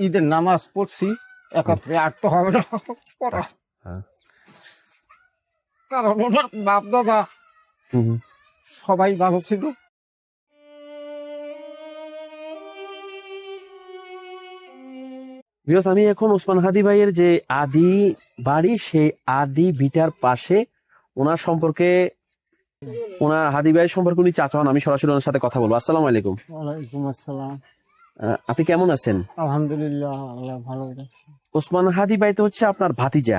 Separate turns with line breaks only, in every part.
ঈদের নামাজ পড়ছি একত্রে আর তো হবে না। পড়া।
হ্যাঁ।
কারণ ওনার বাপ দাদা সবাই ভালো ছিল।
বিকজ আমি এখন ওসমান হাদি ভাইয়ের যে আদি বাড়ি সেই আদি ভিটার পাশে ওনার সম্পর্কে ওনার হাদি ভাইয়ের সম্পর্কে উনি চাচা হন আমি সরাসরি ওনার সাথে কথা বলব। আসসালামু আলাইকুম।
ওয়ালাইকুম আসসালাম।
আপনি কেমন আছেন?
আলহামদুলিল্লাহ আল্লাহ ভালো
ওসমান হাদি ভাই তো হচ্ছে আপনার ভাতিজা।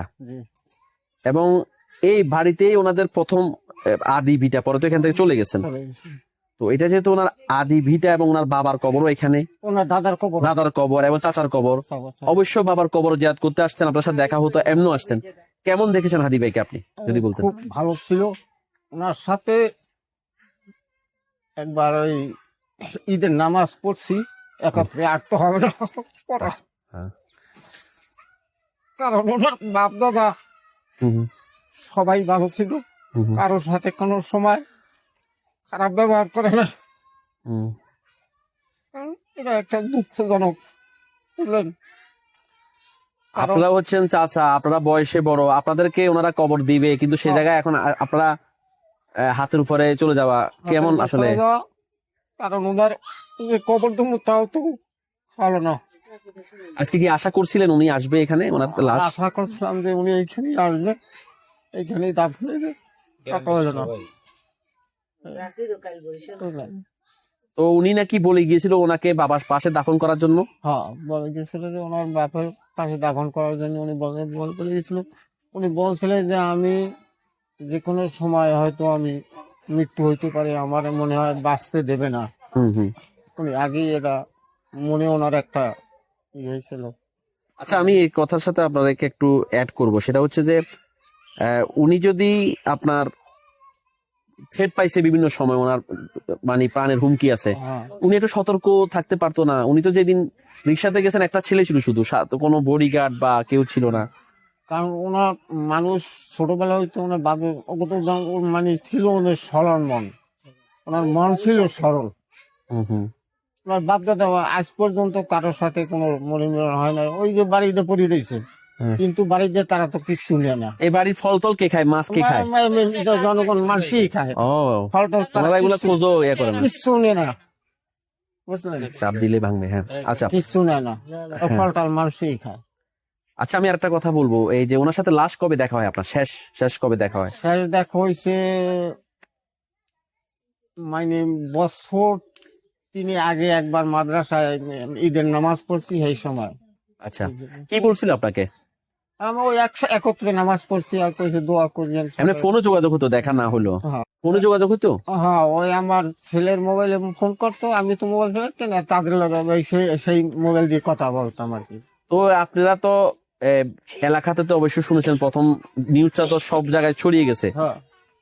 এবং এই বাড়িতেই ওনাদের প্রথম আদি ভিটা পরে তো এখান থেকে চলে গেছেন। তো এটা যেহেতু ওনার আদি ভিটা এবং ওনার বাবার কবরও এখানে।
ওনার দাদার কবর।
দাদার কবর এবং চাচার কবর। অবশ্য বাবার কবর জিয়াদ করতে আসতেন আপনার সাথে দেখা হতো এমনও আসতেন। কেমন দেখেছেন হাদি ভাইকে আপনি যদি বলতেন?
খুব ভালো ছিল। ওনার সাথে একবার ওই ঈদের নামাজ পড়ছি। একত্রে আর তো হবে না। পড়া।
হ্যাঁ।
কারণ ওনার বাপ দাদা সবাই ভালো ছিল। কারোর সাথে কোনো সময় খারাপ ব্যবহার করে না। এটা একটা দুঃখজনক বুঝলেন
আপনারা হচ্ছেন চাচা আপনারা বয়সে বড়। আপনাদেরকে ওনারা কবর দিবে কিন্তু সেই
হ্যাঁ।
জায়গায় এখন আপনারা হাতের উপরে চলে যাওয়া কেমন আসলে?
কারণ ওনার কবর দেবো তাও তো ভালো না।
আজকে কি আশা করছিলেন উনি আসবে এখানে ওনার লাশ?
আশা করছিলাম যে উনি এইখানেই আসবে এইখানেই দাফন হবে তা হলো না।
তো উনি নাকি বলে গিয়েছিল ওনাকে বাবার পাশে দাফন করার জন্য?
হ্যাঁ বলে গেছিল যে ওনার বাপের পাশে দাফন করার জন্য উনি বলে বল গেছিল উনি বলছিলেন যে আমি যে কোনো সময় হয়তো আমি মৃত্যু হইতে পারে আমার মনে হয় বাঁচতে দেবে না।
হুম হুম।
উনি আগেই এটা মনে ওনার একটা ইয়ে হয়েছিল।
আচ্ছা আমি এই কথার সাথে আপনাদেরকে একটু অ্যাড করব। সেটা হচ্ছে যে আহ, উনি যদি আপনার থ্রেট পাইছে বিভিন্ন সময় ওনার মানে প্রাণের হুমকি আছে
হ্যাঁ।
উনি একটু সতর্ক থাকতে পারতো না। উনি তো যেদিন রিক্সাতে গেছেন একটা ছেলে ছিল শুধু সা- কোনো বডিগার্ড বা কেউ ছিল না।
কারণ ওনার মানুষ ছোটবেলা হইতে ওনার বাবু ওকে তো ওর মানে ছিল ওনার সরল মন। ওনার মন ছিল সরল। ওনার বাপ দাদা আজ পর্যন্ত কারোর সাথে কোনো মনোমিলন হয় না ওই যে বাড়িতে পড়ে রয়েছে
হ্যাঁ।
কিন্তু বাড়িতে তারা তো কিছু নেয় না।
এই বাড়ির ফল টল কে খায়? মাছ কে খায়?
জনগণ মানুষই খায়।
ও।
ফল টল তারা
এগুলা খোঁজো ইয়ে করে না।
কিচ্ছু নেয় না।
চাপ দিলে ভাঙবে হ্যাঁ। আচ্ছা।
কিচ্ছু নেয় না। ও ফল টল মানুষই খায়।
আচ্ছা আমি আরেকটা কথা বলব। এই যে ওনার সাথে লাশ কবে দেখা হয় আপনার? শেষ শেষ কবে দেখা হয়?
স্যার দেখা হয়েছে মানে বছর তিনি আগে একবার মাদ্রাসায় ঈদের নামাজ পড়ছি সেই সময়।
আচ্ছা কি বলছিল আপনাকে?
আমরা ওই একত্রে নামাজ পড়ছি আর কইছে দোয়া
এমনি ফোনে যোগাযোগ হতো দেখা না হলো।
হ্যাঁ।
ফোনে যোগাযোগ হতো?
হ্যাঁ ওই আমার ছেলের মোবাইলে ফোন করতো আমি তো মোবাইল চালাতেন না তাদের লগে সেই- সেই মোবাইল দিয়ে কথা বলতাম আর কি।
তো আপনারা তো এলাকাতে তো অবশ্যই শুনেছেন প্রথম নিউজটা তো সব জায়গায় ছড়িয়ে গেছে।
হ্যাঁ।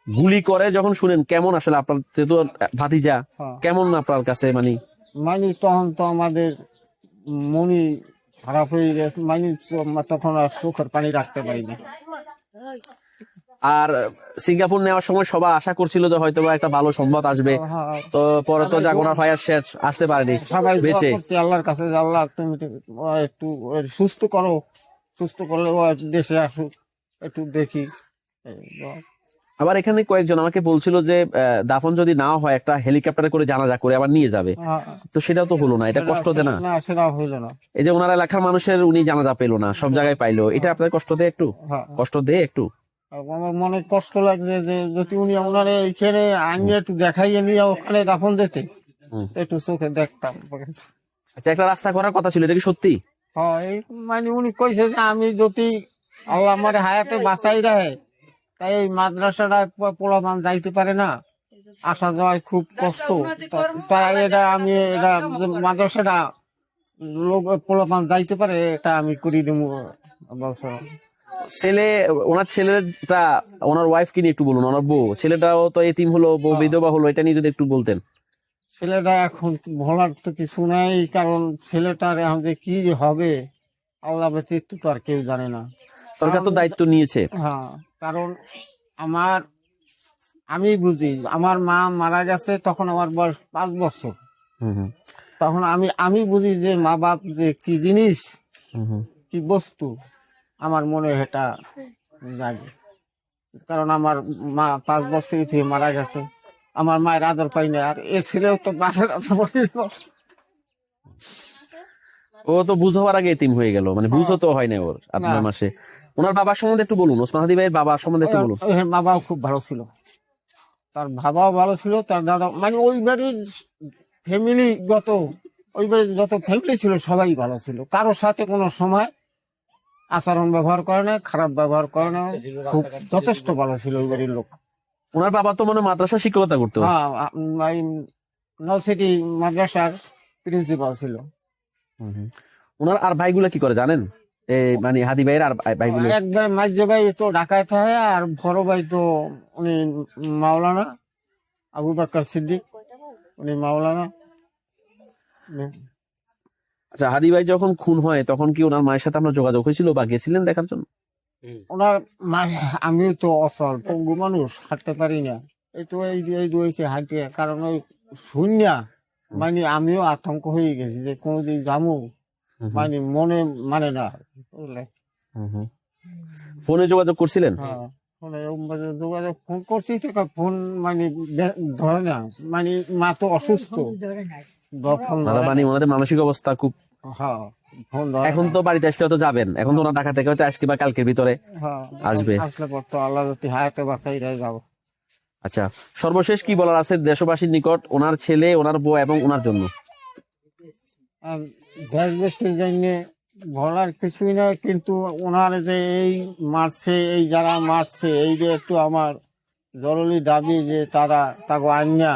গুলি করে যখন শুনেন কেমন আসলে আপনার যেহেতু ভাতিজা
হ্যাঁ।
কেমন আপনার কাছে মানে?
মানে তখন তো আমাদের মনি খারাপ হয়ে গেছে মানে তখন আর চোখের পানি রাখতে পারি না।
আর সিঙ্গাপুর নেওয়ার সময় সবাই আশা করছিল যে হয়তো একটা ভালো সংবাদ আসবে।
হ্যাঁ,
তো পরে তো জাগোনার হয় আর শেষ আসতে পারেনি।
সবাই
বেঁচে।
আল্লাহর কাছে যে আল্লাহ তুমি একটু সুস্থ করো। সুস্থ করলে ও দেশে আসুক একটু দেখি।
আবার এখানে কয়েকজন আমাকে বলছিল যে দাফন যদি না হয় একটা হেলিকপ্টারে করে জানাজা করে আবার নিয়ে যাবে।
হ্যাঁ,
তো সেটা তো হলো না এটা কষ্ট দেয় না।
সেটা হইল না।
এই যে ওনার এলাকার মানুষের উনি জানাজা পেল না সব জায়গায় পাইলো। এটা আপনার কষ্ট দেয় একটু?
হ্যাঁ।
কষ্ট দেয় একটু?
আমার মনে কষ্ট লাগছে যে যদি উনি ওনারে এখানে আনিয়ে একটু দেখাইয়ে নিয়ে ওখানে দাফন দিতে একটু চোখে দেখতাম।
আচ্ছা একটা রাস্তা করার কথা ছিল এটা কি সত্যি?
হ্যাঁ মানে উনি কইছে যে আমি যদি আল্লাহ আমার হায়াতে বাঁচাই রাখে তাই এই মাদ্রাসাটা পোলাপান যাইতে পারে না। আসা যাওয়ায় খুব কষ্ট। তাই এটা আমি এটা মাদ্রাসাটা লোক পোলাপান যাইতে পারে এটা আমি করে দেবো।
ছেলে ওনার ছেলেটা ওনার ওয়াইফ কি নিয়ে একটু বলুন ওনার বউ। ছেলেটাও তো এতিম হলো বউ
হ্যাঁ।
বিধবা হলো এটা নিয়ে যদি একটু বলতেন।
ছেলেটা এখন ভোলার তো কিছু নাই কারণ ছেলেটার এখন যে কি হবে আল্লাহ ব্যতীত তো আর কেউ জানে না।
সরকার তো দায়িত্ব নিয়েছে।
হ্যাঁ কারণ আমার আমি বুঝি আমার মা মারা গেছে তখন আমার বয়স পাঁচ বছর। তখন আমি আমি বুঝি যে মা বাপ যে কি জিনিস। কি বস্তু আমার মনে এটা জাগে। কারণ আমার মা পাঁচ বছর থেকে মারা গেছে। আমার মায়ের আদর পাই না আর এ ছেলেও তো বাপের আদর পাই
ও তো বুঝ হওয়ার আগে এতিম হয়ে গেল মানে বুঝও তো হয়। না ওর আট নয় মাসে। ওনার বাবার সম্বন্ধে একটু বলুন ওসমান হাদি ভাইয়ের বাবার সম্বন্ধে একটু বলুন।
বাবাও খুব ভালো ছিল। তার বাবাও ভালো ছিল তার দাদা মানে ওই বাড়ির ফ্যামিলি গত ওই বাড়ির যত ফ্যামিলি ছিল সবাই ভালো ছিল। কারোর সাথে কোনো সময় আচরণ ব্যবহার করে না খারাপ ব্যবহার করে না খুব যথেষ্ট ভালো ছিল ওই বাড়ির লোক।
ওনার বাবা তো মানে মাদ্রাসা শিক্ষকতা করতো।
হ্যাঁ নলসিটি মাদ্রাসার প্রিন্সিপাল ছিল।
ওনার আর ভাইগুলা কি করে জানেন? এই মানে হাদি ভাইয়ের আর ভাই- ভাইগুলো?
এক ভাই মাঝে ভাই তো ঢাকায় থাকে আর বড় ভাই তো উনি মাওলানা আবু বাক্কর সিদ্দিক উনি মাওলানা।
আচ্ছা হাদি ভাই যখন খুন হয় তখন কি ওনার মায়ের সাথে আপনার যোগাযোগ হয়েছিল বা গেছিলেন দেখার জন্য?
ওনার মা আমিও তো অসল পঙ্গু মানুষ হাঁটতে পারি না। এই তো এই এই রয়েছে হাঁটে কারণ ওই শূন্য মানে আমিও আতঙ্ক হয়ে গেছি যে কোনোদিন যাব মানে মনে মানে না বুঝলে।
ফোনে যোগাযোগ করছিলেন?
হ্যাঁ ফোনে যোগাযোগ ফোন করছি তো ফোন মানে ধরে না। মানে মা তো অসুস্থ।
মানে মানসিক অবস্থা খুব এখন তো বাড়িতে আসলে তো যাবেন। এখন তো ওনার ঢাকা থেকে হয়তো আজকে বা কালকের ভিতরে
হ্যাঁ
আসবে।
আসলে পর তো আল্লাহ যদি হায়াতে বাঁচাই রে যাব।
আচ্ছা সর্বশেষ কি বলার আছে দেশবাসীর নিকট? ওনার ছেলে ওনার বউ এবং ওনার জন্য।
দেশবাসীর জন্য বলার কিছুই না কিন্তু ওনার যে এই মারছে এই যারা মারছে এই যে একটু আমার জরুরি দাবি যে তারা তাকে আইনা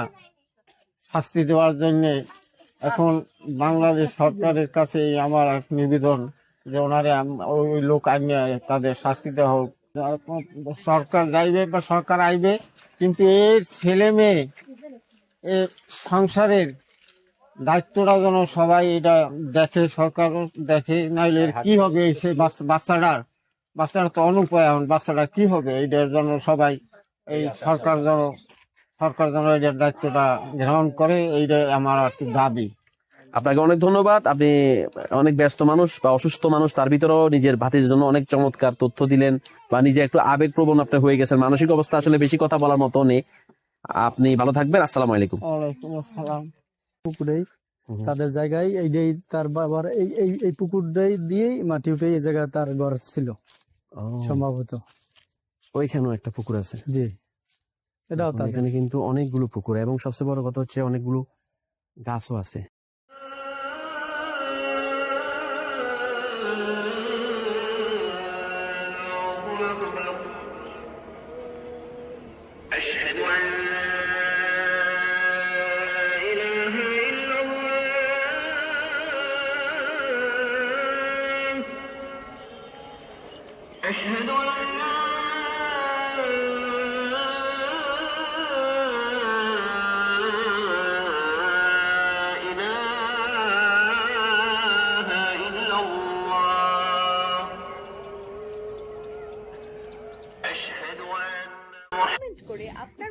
শাস্তি দেওয়ার জন্য এখন বাংলাদেশ সরকারের কাছে আমার এক নিবেদন যে ওনারে ওই লোক আইনা তাদের শাস্তি দেওয়া হোক। সরকার যাইবে বা সরকার আইবে, কিন্তু এর ছেলে মেয়ে সংসারের দায়িত্বটা যেন সবাই এটা দেখে, সরকার দেখে, নাইলে কি হবে এই সে বাচ্চা- বাচ্চাটার? বাচ্চাটা তো অনুপয়ন বাচ্চাটা কি হবে? এইটার জন্য সবাই, এই সরকার যেন সরকার যেন এটার দায়িত্বটা গ্রহণ করে এইটা আমার একটু দাবি।
আপনাকে অনেক ধন্যবাদ। আপনি অনেক ব্যস্ত মানুষ বা অসুস্থ মানুষ তার ভিতরেও নিজের ভাতির জন্য অনেক চমৎকার তথ্য দিলেন বা নিজে একটু আবেগ প্রবণ আপনি হয়ে গেছেন। মানসিক অবস্থা আসলে বেশি কথা বলার মতো নেই। আপনি ভালো থাকবেন। আসসালামু আলাইকুম।
ওয়ালাইকুম আসসালাম।
পুকুরেই তাদের জায়গায় এইটাই তার বাবার এই এই এই পুকুরটাই দিয়েই মাটি উঠে এই জায়গায় তার ঘর ছিল সম্ভবত।
ওইখানেও একটা পুকুর আছে?
জি। এটাও তাদের
এখানে কিন্তু অনেকগুলো পুকুর এবং সবচেয়ে বড় কথা হচ্ছে অনেকগুলো গাছও আছে
أشهد أن